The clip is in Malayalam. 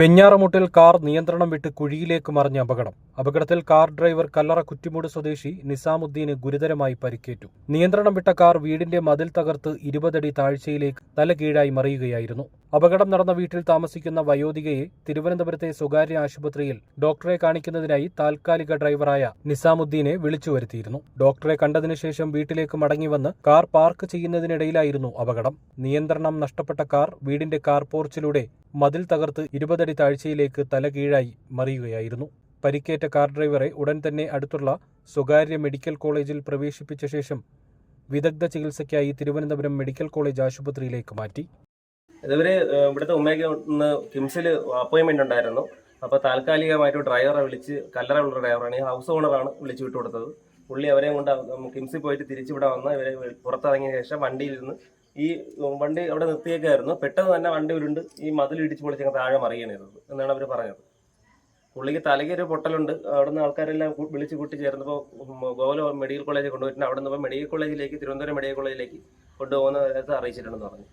വെഞ്ഞാറമുട്ടിൽ കാർ നിയന്ത്രണം വിട്ട് കുഴിയിലേക്ക് മറിഞ്ഞ അപകടം. അപകടത്തിൽ കാർ ഡ്രൈവർ കല്ലറ കുറ്റിമൂട് സ്വദേശി നിസാമുദ്ദീന് ഗുരുതരമായി പരിക്കേറ്റു. നിയന്ത്രണം വിട്ട കാർ വീടിന്റെ മതിൽ തകർത്ത് ഇരുപതടി താഴ്ചയിലേക്ക് തലകീഴായി മറിയുകയായിരുന്നു. അപകടം നടന്ന വീട്ടിൽ താമസിക്കുന്ന വയോധികയെ തിരുവനന്തപുരത്തെ സ്വകാര്യ ആശുപത്രിയിൽ ഡോക്ടറെ കാണിക്കുന്നതിനായി താൽക്കാലിക ഡ്രൈവറായ നിസാമുദ്ദീനെ വിളിച്ചു വരുത്തിയിരുന്നു. ഡോക്ടറെ കണ്ടതിനു ശേഷം വീട്ടിലേക്ക് മടങ്ങിവന്ന് കാർ പാർക്ക് ചെയ്യുന്നതിനിടയിലായിരുന്നു അപകടം. നിയന്ത്രണം നഷ്ടപ്പെട്ട കാർ വീടിന്റെ കാർ പോർച്ചിലൂടെ മതിൽ തകർത്ത് ഇരുപതടി താഴ്ചയിലേക്ക് തലകീഴായി മറിയുകയായിരുന്നു. പരിക്കേറ്റ കാർ ഡ്രൈവറെ ഉടൻ തന്നെ അടുത്തുള്ള സ്വകാര്യ മെഡിക്കൽ കോളേജിൽ പ്രവേശിപ്പിച്ച ശേഷം വിദഗ്ധ ചികിത്സയ്ക്കായി തിരുവനന്തപുരം മെഡിക്കൽ കോളേജ് ആശുപത്രിയിലേക്ക് മാറ്റി. ഇതുവരെ ഏഹ്, ഇവിടുത്തെ ഉമ്മയ്ക്ക് ഒന്ന് കിംസിൽ അപ്പോയിൻമെന്റ് ഉണ്ടായിരുന്നു. അപ്പോൾ താൽക്കാലികമായിട്ട് ഡ്രൈവറെ വിളിച്ച് കല്ലറ ഉള്ള ഡ്രൈവറാണ് ഈ ഹൗസ് ഓണറാണ് വിളിച്ചു വിട്ടു കൊടുത്തത്. പുള്ളി അവരെയും കൊണ്ട് കിംസിൽ പോയിട്ട് തിരിച്ചിവിടെ വന്ന് ഇവരെ പുറത്തിറങ്ങിയ ശേഷം വണ്ടിയിലിരുന്ന് ഈ വണ്ടി അവിടെ നിർത്തിയേക്കായിരുന്നു. പെട്ടെന്ന് തന്നെ വണ്ടി ഉരുണ്ട് ഈ മതിൽ ഇടിച്ചു പൊളിച്ച് താഴെ മറിയണിരുന്നത് എന്നാണ് അവർ പറഞ്ഞത്. പുള്ളിക്ക് തലയ്ക്ക് ഒരു പൊട്ടലുണ്ട്. അവിടുന്ന് ആൾക്കാരെല്ലാം വിളിച്ച് കൂട്ടി ചേർന്നപ്പോൾ ഗോവല മെഡിക്കൽ കോളേജിൽ കൊണ്ടുപോയിട്ടുണ്ട്. അവിടെ നിന്ന് മെഡിക്കൽ കോളേജിലേക്ക് തിരുവനന്തപുരം മെഡിക്കൽ കോളേജിലേക്ക് കൊണ്ടുപോകുന്ന അറിയിച്ചിട്ടുണ്ടെന്ന് പറഞ്ഞു.